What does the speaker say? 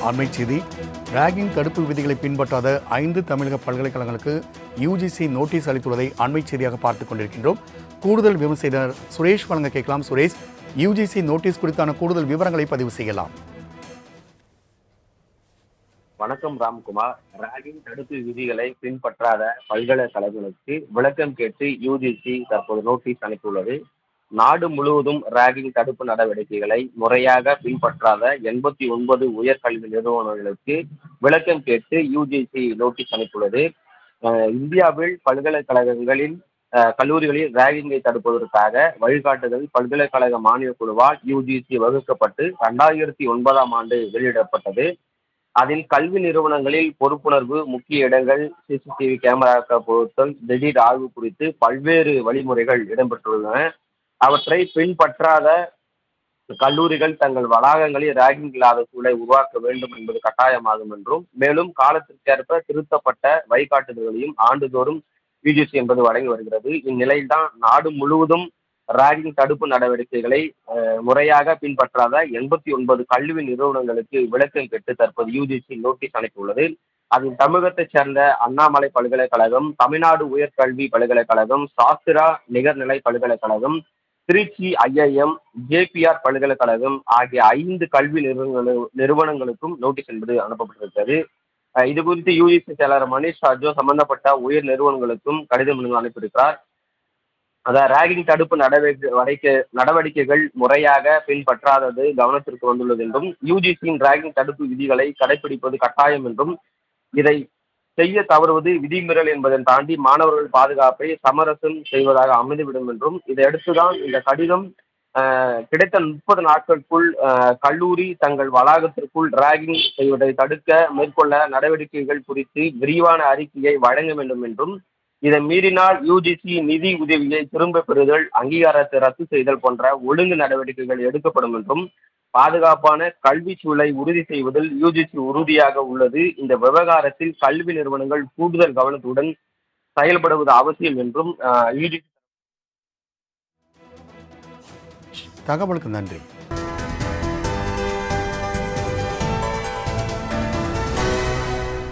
அண்மை செய்தி. ரேகிங் தடுப்பு விதிகளை பின்பற்றாத ஐந்து தமிழக பல்கலைக்கழகங்களுக்கு யூஜிசி நோட்டீஸ் அளித்துள்ளதை அண்மை செய்தியாக பார்த்துக் கொண்டிருக்கின்றோம். கூடுதல் விவரம் சுரேஷ் வழங்க கேட்கலாம். சுரேஷ் யூஜிசி நோட்டீஸ் குறித்தான கூடுதல் விவரங்களை பதிவு செய்யலாம். வணக்கம் ராம்குமார். ராகிங் தடுப்பு விதிகளை பின்பற்றாத பல்கலைக்கழகங்களுக்கு விளக்கம் கேட்டு யூஜிசி தற்போது நோட்டீஸ் அனுப்பியுள்ளது. நாடு முழுவதும் ராகிங் தடுப்பு நடவடிக்கைகளை முறையாக பின்பற்றாத எண்பத்தி ஒன்பது உயர்கல்வி நிறுவனங்களுக்கு விளக்கம் கேட்டு யுஜிசி நோட்டீஸ் அனுப்பியுள்ளது. இந்தியாவில் பல்கலைக்கழகங்களில் கல்லூரிகளில் ராகிங்கை தடுப்பதற்காக வழிகாட்டுதல் பல்கலைக்கழக மானியக் குழுவால் யூஜிசி வகுக்கப்பட்டு ரெண்டாயிரத்தி ஒன்பதாம் ஆண்டு வெளியிடப்பட்டது. அதில் கல்வி நிறுவனங்களில் பொறுப்புணர்வு முக்கிய இடங்கள் சிசிடிவி கேமராக்கள் பொருத்தல் திடீர் ஆய்வு குறித்து பல்வேறு வழிமுறைகள் இடம்பெற்றுள்ளன. அவற்றை பின்பற்றாத கல்லூரிகள் தங்கள் வளாகங்களில் ராகிங் இல்லாத சூழலை உருவாக்க வேண்டும் என்பது கட்டாயமாகும் என்றும் மேலும் காலத்திற்கேற்ப திருத்தப்பட்ட வழிகாட்டுதல்களையும் ஆண்டுதோறும் யுஜிசி என்பது வழங்கி வருகிறது. இந்நிலையில்தான் நாடு முழுவதும் ராகிங் தடுப்பு நடவடிக்கைகளை முறையாக பின்பற்றாத எண்பத்தி ஒன்பது கல்வி நிறுவனங்களுக்கு விளக்கம் கேட்டு தற்போது யூஜிசி நோட்டீஸ் அனுப்பியுள்ளது. அதில் தமிழகத்தைச் சேர்ந்த அண்ணாமலை பல்கலைக்கழகம் தமிழ்நாடு உயர்கல்வி பல்கலைக்கழகம் சாஸ்திரா நிகர்நிலை பல்கலைக்கழகம் திருச்சி ஐஐஎம் ஜேபிஆர் பல்கலைக்கழகம் ஆகிய ஐந்து கல்வி நிறுவனங்களு நிறுவனங்களுக்கும் நோட்டீஸ் என்பது அனுப்பப்பட்டிருக்கிறது. இது குறித்து யூஜிசி செயலாளர் மணிஷ் ராஜோ சம்பந்தப்பட்ட உயர் நிறுவனங்களுக்கும் கடிதம் ஒன்று அனுப்பியிருக்கிறார். அதான் ராகிங் தடுப்பு நடவடிக்கை நடவடிக்கைகள் முறையாக பின்பற்றாதது கவனத்திற்கு வந்துள்ளது என்றும் யூஜிசியின் ராகிங் தடுப்பு விதிகளை கடைபிடிப்பது கட்டாயம் என்றும் இதை செய்ய தவறுவது விதிமீறல் என்பதை தாண்டி மாணவர்கள் பாதுகாப்பை சமரசம் செய்வதாக அமைந்துவிடும் என்றும் இதையடுத்துதான் இந்த கடிதம் கிடைத்த முப்பது நாட்களுக்குள் கல்லூரி தங்கள் வளாகத்திற்குள் ராகிங் செய்வதை தடுக்க மேற்கொள்ள நடவடிக்கைகள் குறித்து விரிவான அறிக்கையை வழங்க வேண்டும் என்றும் இதை மீறினால் யூஜிசி நிதி உதவியை திரும்ப பெறுதல் அங்கீகாரத்தை ரத்து செய்தல் போன்ற ஒழுங்கு நடவடிக்கைகள் எடுக்கப்படும் என்றும் பாதுகாப்பான கல்வி சூழலை உறுதி செய்வதில் யூஜிசி உறுதியாக உள்ளது. இந்த விவகாரத்தில் கல்வி நிறுவனங்கள் கூடுதல் கவனத்துடன் செயல்படுவது அவசியம் என்றும் யூஜிசி தகவலுக்கு நன்றி.